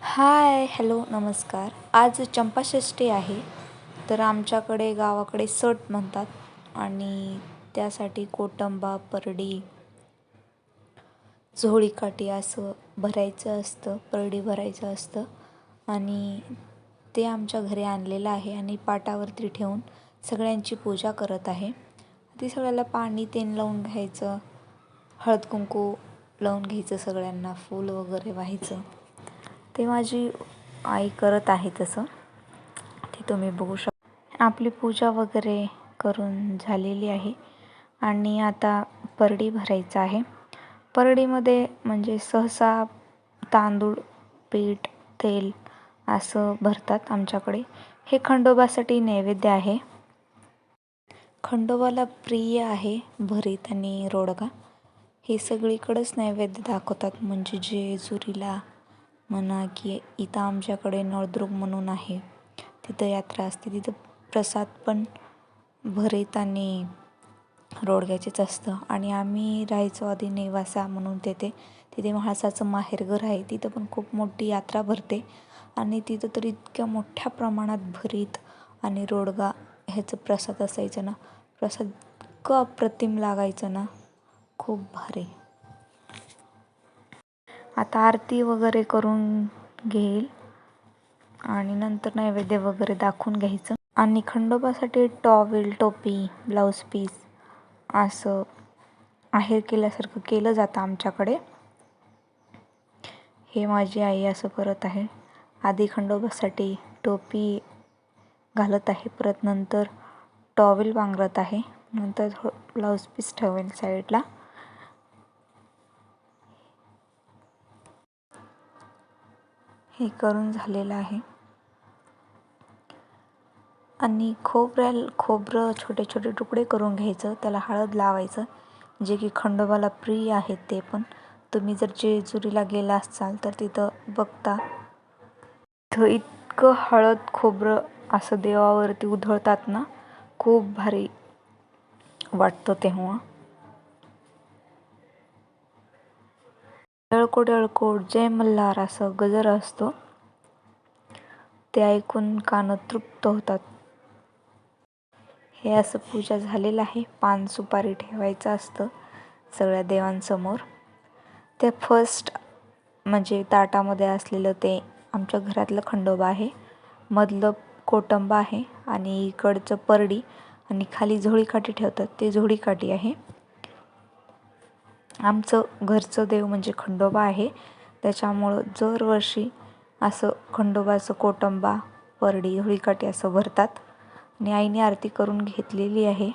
Hi hello नमस्कार. आज चंपाषष्ठी आहे. तर आमच्याकडे गावाकडे सट म्हणतात आणि त्यासाठी कोटंबा परडी झोळीकाठी असं भरायचं असतं परडी भरायचं असतं आणि ते आमच्या घरी आणलेलं आहे आणि पाटावरती ठेवून सगळ्यांची पूजा करत आहे. ती सगळ्याला पाणी तेन लावून घ्यायचं हळद कुंकू लावून घ्यायचं सगळ्यांना फूल वगैरे व्हायचं. ते माझी आई करत आहे तसं. ते तुम्ही बघू शक आपली पूजा वगैरे करून झालेली आहे. आणि आता परडी भरायचं आहे. परडीमध्ये म्हणजे सहसा तांदूळ पीठ तेल असं भरतात आमच्याकडे. हे खंडोबासाठी नैवेद्य आहे. खंडोबाला प्रिय आहे भरीत आणि रोडगा. हे सगळीकडंच नैवेद्य दाखवतात. म्हणजे जेजुरीला म्हणा की इथं आमच्याकडे नळदुर्ग म्हणून आहे. तिथं यात्रा असते. तिथं प्रसाद पण भरीत आणि रोडग्याचेच असतं. आणि आम्ही राहायचो आधी नेवासा म्हणून तेथे. तिथे म्हाळसाचं माहेरघर आहे. तिथं पण खूप मोठी यात्रा भरते. आणि तिथं तर इतक्या मोठ्या प्रमाणात भरीत आणि रोडगा ह्याचं प्रसाद असायचं ना. प्रसाद इतकं अप्रतिम लागायचं ना. खूप भारी. आता आरती वगैरे करून घेईल. आणि नंतर नैवेद्य वगैरे दाखवून घ्यायचं. आणि खंडोबासाठी टॉवेल टोपी ब्लाऊज पीस असं आहेर केल्यासारखं केलं जातं आमच्याकडे. हे माझी आई असं करत आहे. आधी खंडोबासाठी टोपी घालत आहे. परत नंतर टॉवेल पांघरत आहे. नंतर ब्लाऊज पीस ठेवेल साईडला. हे करून झालेलं आहे. आणि खोबऱ्याल खोबरं छोटे छोटे तुकडे करून घ्यायचं. त्याला हळद लावायचं जे की खंडोबाला प्रिय आहेत ते पण. तुम्ही जर जेजुरीला गेला असाल तर तिथं बघता. तिथं इतकं हळद खोबरं असं देवावरती उधळतात ना खूप भारी वाटतं तेव्हा. अळकोट जय मल्हार असं गजर असतो. ते ऐकून कानं तृप्त होतात. हे असं पूजा झालेलं आहे. पान सुपारी ठेवायचं असतं सगळ्या देवांसमोर. ते फर्स्ट म्हणजे ताटामध्ये असलेलं ते आमच्या घरातलं खंडोबा आहे. मधलं कोटंबा आहे आणि इकडचं परडी आणि खाली झोळीकाठी ठेवतात. ते झोळीकाठी आहे. आमचं घरचं देव म्हणजे खंडोबा आहे. त्याच्यामुळं दरवर्षी असं खंडोबाचं कोटंबा परडी होळीकाठी असं भरतात. आणि आईने आरती करून घेतलेली आहे.